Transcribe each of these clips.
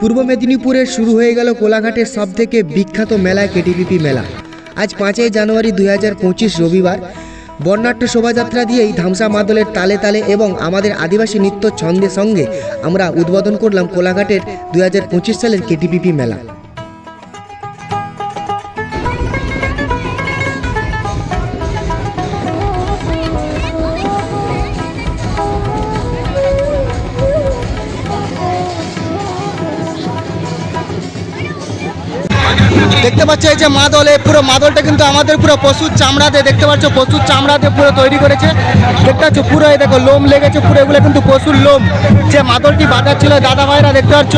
পূর্ব মেদিনীপুরে শুরু হয়ে গেল কোলাঘাটের সব থেকে বিখ্যাত মেলা কেটিপিপি মেলা। আজ পাঁচই জানুয়ারি দুই হাজার পঁচিশ রবিবার। বর্ণাঢ্য শোভাযাত্রা দিয়েই ধামসা মাদলের তালে তালে এবং আমাদের আদিবাসী নৃত্য ছন্দের সঙ্গে আমরা উদ্বোধন করলাম কোলাঘাটের দুই হাজার পঁচিশ সালের কেটিপিপি মেলা। দেখতে পাচ্ছ এই যে মাদল এই পুরো মাদলটা কিন্তু আমাদের পুরো পশুর চামড়া দিয়ে দেখতে পাচ্ছ পশুর চামড়া দিয়ে পুরো তৈরি করেছে। দেখতে পাচ্ছ পুরো এই দেখো লোম লেগেছে পুরো এগুলো কিন্তু পশুর লোম। যে মাদলটি বাজাচ্ছিল দাদা ভাইরা দেখতে পাচ্ছ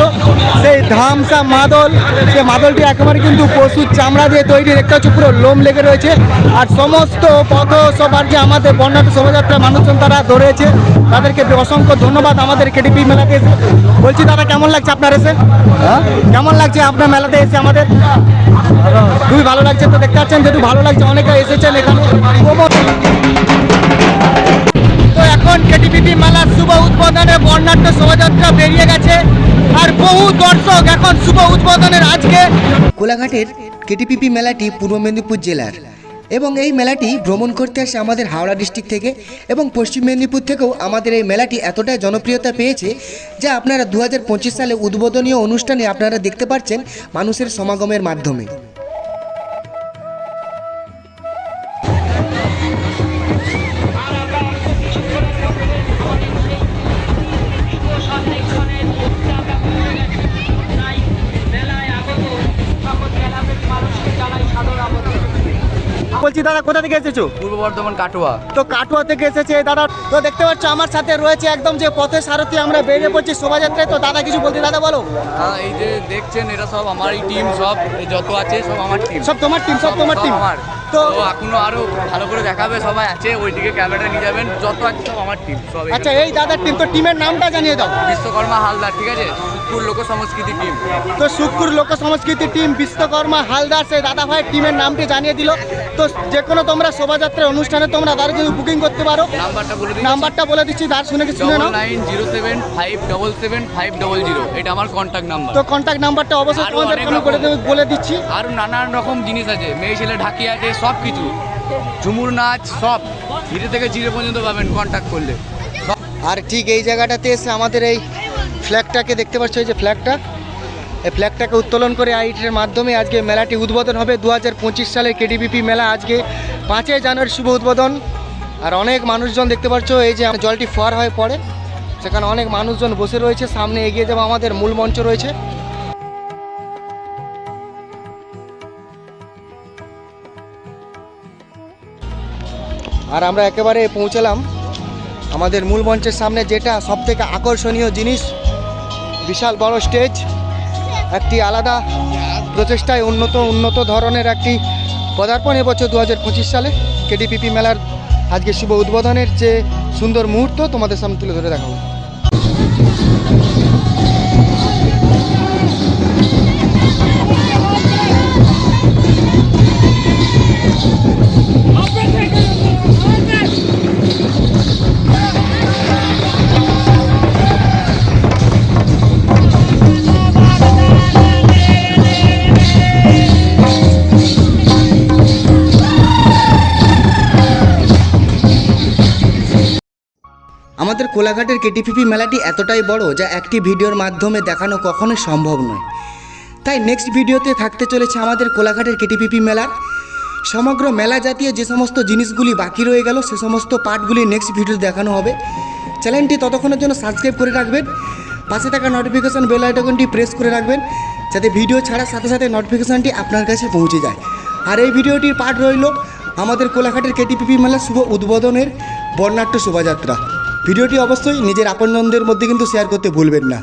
সেই ধামসা মাদল সে মাদলটি একেবারে কিন্তু পশুর চামড়া দিয়ে তৈরি দেখতে পাচ্ছ পুরো লোম লেগে রয়েছে। আর সমস্ত পথ সবার যে আমাদের বর্ণাঢ্য শোভাযাত্রা মানুষজন তারা ধরেছে তাদেরকে অসংখ্য ধন্যবাদ আমাদের কেডিপি মেলাতে এসে। বলছি দাদা কেমন লাগছে আপনার এসে? কেমন লাগছে আপনার মেলাতে এসে আমাদের? খুবই ভালো লাগছে তো দেখতে পাচ্ছেন, যেহেতু ভালো লাগছে, অনেকে এসেছেন এখানে। তো এখন কেটিপিপি মেলার শুভ উদ্বোধনে বর্ণাঢ্য শোভাযাত্রা বেরিয়ে গেছে, আর বহু দর্শক এখন শুভ উদ্বোধনের আজকে। কোলাঘাটের কেটিপিপি মেলাটি পূর্ব মেদিনীপুর জেলার। এবং এই মেলাটি ভ্রমণ করতে আসে আমাদের হাওড়া ডিস্ট্রিক্ট থেকে এবং পশ্চিম মেদিনীপুর থেকেও আমাদের এই মেলাটি এতটাই জনপ্রিয়তা পেয়েছে যা আপনারা দু হাজার পঁচিশ সালে উদ্বোধনীয় অনুষ্ঠানে আপনারা দেখতে পাচ্ছেন মানুষের সমাগমের মাধ্যমে। বলছি দাদা কোথা থেকে এসেছ? পূর্ব বর্ধমান কাটোয়া। তো কাটোয়া থেকে এসেছে দাদা। তো দেখতে পাচ্ছ আমার সাথে রয়েছে একদম যে পথে সারথি আমরা বেরিয়ে পড়ছি শোভাযাত্রায়। তো দাদা কিছু বলতে দাদা বলো। হ্যাঁ এই যে দেখছেন এটা সব আমারই টিম সব যত আছে সব আমার টিম সব তোমার টিম সব তোমার টিম আমার। তো এখনও আরও ভালো করে দেখাবে সবাই আছে ওইদিকে ক্যামেরা নিয়ে যাবেন। যত আছে সব আমার টিম সব আচ্ছা এই দাদার টিম তো টিমের নামটা জানিয়ে দাও। বিশ্বকর্মা হালদার ঠিক আছে? সুপুর লোক সংস্কৃতি টিম তো শুক্র লোক সংস্কৃতি টিম বিশ্বকর্মা হালদার সেই দাদা ভাইয়ের টিমের নামটি জানিয়ে দিল। তো যে কোনো তোমরা শোভাযাত্রার অনুষ্ঠানে তোমরা তাদের জন্য বুকিং করতে পারো। নাম্বারটা বলে দিন নাম্বারটা বলে দিচ্ছি তার শুনে কি শুনে নাও। Nine zero seven five double seven five double zero এটা আমার কন্ট্যাক্ট নাম্বার তো কন্ট্যাক্ট নাম্বারটা অবশ্যই আরও তোমাদের করে। বলে দিচ্ছি। আরও নানান রকম জিনিস আছে। মেয়ে ছেলে ঢাকিয়াটে সব কিছু ঝুমুর নাচ সব। ধীরে থেকে জিরো পর্যন্ত পাবেন কন্ট্যাক্ট করলে। আর ঠিক এই জায়গাটাতে এসে আমাদের এই ফ্ল্যাগটাকে দেখতে পাচ্ছ, এই যে ফ্ল্যাগটা এই ফ্ল্যাগটাকে উত্তোলন করে আইটের মাধ্যমে আজকে মেলাটি উদ্বোধন হবে। দু হাজার পঁচিশ সালে কেডিবিপি মেলা আজকে পাঁচই জানুয়ারি শুভ উদ্বোধন। আর অনেক মানুষজন দেখতে পাচ্ছ, এই যে জলটি ফোয়ার হয়ে পড়ে। সেখানে অনেক মানুষজন বসে রয়েছে। সামনে এগিয়ে যাব, আমাদের মূল মঞ্চ রয়েছে। আর আমরা একেবারে পৌঁছালাম আমাদের মূল মঞ্চের সামনে, যেটা সব থেকে আকর্ষণীয় জিনিস, বিশাল বড় স্টেজ একটি আলাদা প্রচেষ্টায় উন্নত উন্নত ধরনের একটি পদার্পণ এবছর দু হাজার পঁচিশ সালে কেডিপিপি মেলার আজকে শুভ উদ্বোধনের যে সুন্দর মুহূর্ত তোমাদের সামনে তুলে ধরে দেখাবো। আমাদের কোলাঘাটের কেটিপিপি মেলাটি এতটাই বড় যা একটি ভিডিওর মাধ্যমে দেখানো কখনোই সম্ভব নয়। তাই নেক্সট ভিডিওতে থাকতে চলেছে আমাদের কোলাঘাটের কেটিপিপি মেলার। সমগ্র মেলা জাতীয় যে সমস্ত জিনিসগুলি বাকি রয়ে গেল, সে সমস্ত পার্টগুলি নেক্সট ভিডিও দেখানো হবে। চ্যানেলটি ততক্ষণের জন্য সাবস্ক্রাইব করে রাখবেন। পাশে থাকা নোটিফিকেশান বেল আইকনটি প্রেস করে রাখবেন, যাতে ভিডিও ছাড়ার সাথে সাথে নোটিফিকেশানটি আপনার কাছে পৌঁছে যায়। আর এই ভিডিওটির পার্ট রইল আমাদের কোলাঘাটের কেটিপিপি মেলা শুভ উদ্বোধনের বর্ণাঢ্য শোভাযাত্রা। ভিডিওটি অবশ্যই নিজের আপনজনদের মধ্যে কিন্তু শেয়ার করতে ভুলবেন না।